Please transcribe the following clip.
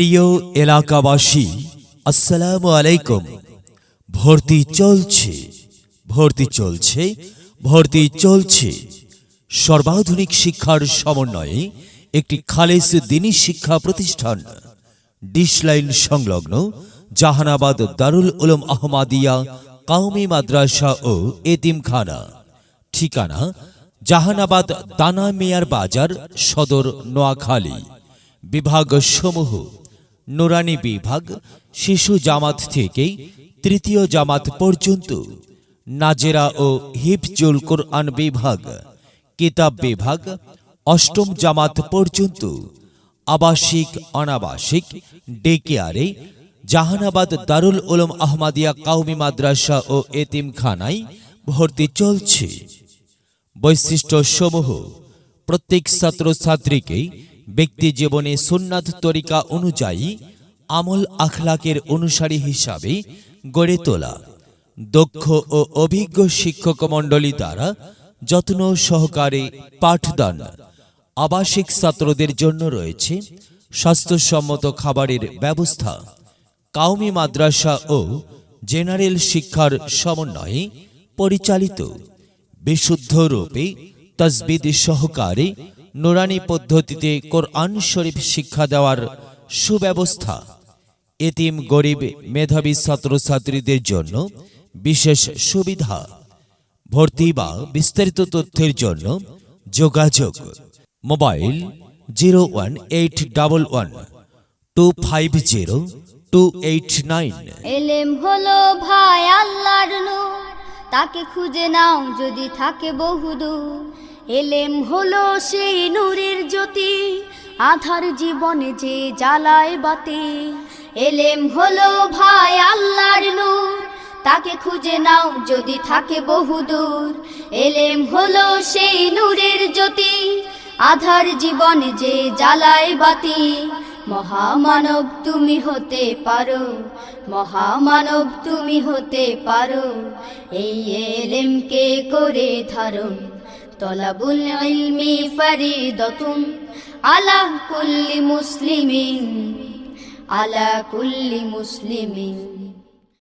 প্রিয় এলাকাবাসী, আসসালামু আলাইকুম। ভর্তি চলছে ভর্তি চলছে ভর্তি চলছে। সর্বাধুনিক শিক্ষার সমন্বয়ে একটি খালেস দিনী শিক্ষা প্রতিষ্ঠান। ডিশলাইন সংলগ্ন জাহানাবাদ দারুল উলুম আহমাদিয়া কাউমি মাদ্রাসা ও এতিমখানা। ঠিকানা জাহানাবাদ দানা মিয়ার বাজার সদর নোয়াখালী। বিভাগ সমূহ নুরানি বিভাগ শিশু জামাত থেকেই তৃতীয় জামাত পর্যন্ত। নাজেরা ও হিফজুল কোরআন বিভাগ, কিতাব বিভাগ, অষ্টম জামাত পর্যন্ত। আবাসিক, অনাবাসিক, ডেকেয়ারে, জাহানাবাদ দারুল উলুম আহমাদিয়া কাউমি মাদ্রাসা ও এতিমখানায় ভর্তি চলছে। বৈশিষ্ট্য সমূহ প্রত্যেক ছাত্রছাত্রীকে ব্যক্তি জীবনে সুন্নাত তরিকা অনুযায়ী আমল আখলাকের অনুসারী হিসাবে গড়ে তোলা। দক্ষ ও অভিজ্ঞ শিক্ষক মণ্ডলী দ্বারা যত্ন সহকারে পাঠদান। আবাসিক ছাত্রদের জন্য রয়েছে স্বাস্থ্যসম্মত খাবারের ব্যবস্থা। কাউমি মাদ্রাসা ও জেনারেল শিক্ষার সমন্বয়ে পরিচালিত। বিশুদ্ধ রূপে তসবিদ সহকারে নুরানি পদ্ধতিতে কোরআন শরীফ শিক্ষা দেওয়ার সুব্যবস্থা। এতিম গরিব মেধাবী ছাত্রছাত্রীদের জন্য বিশেষ সুবিধা। ভর্তি বা বিস্তারিত তথ্যের জন্য যোগাযোগ। Mobile zero one eight double one two five zero two eight nine. এলেম হলো ভাই আল্লাহর নূর, তাকে খুঁজে নাও যদি থাকে বহুদূর। এলেম হলো সেই নূরের জ্যোতি, আধার জীবনে যে জ্বালায় বাতি। এলেম হলো ভাই আল্লাহর নূর, তাকে খুঁজে নাও যদি থাকে বহুদূর এলেম হলো সেই নূরের জ্যোতি, আধার জীবনে যে জ্বালায় বাতি। মহামানব তুমি হতে পারো, মহামানব তুমি হতে পারো, এই এলেমকে করে ধারণ طلب العلم فريضة على كل مسلم على كل مسلم.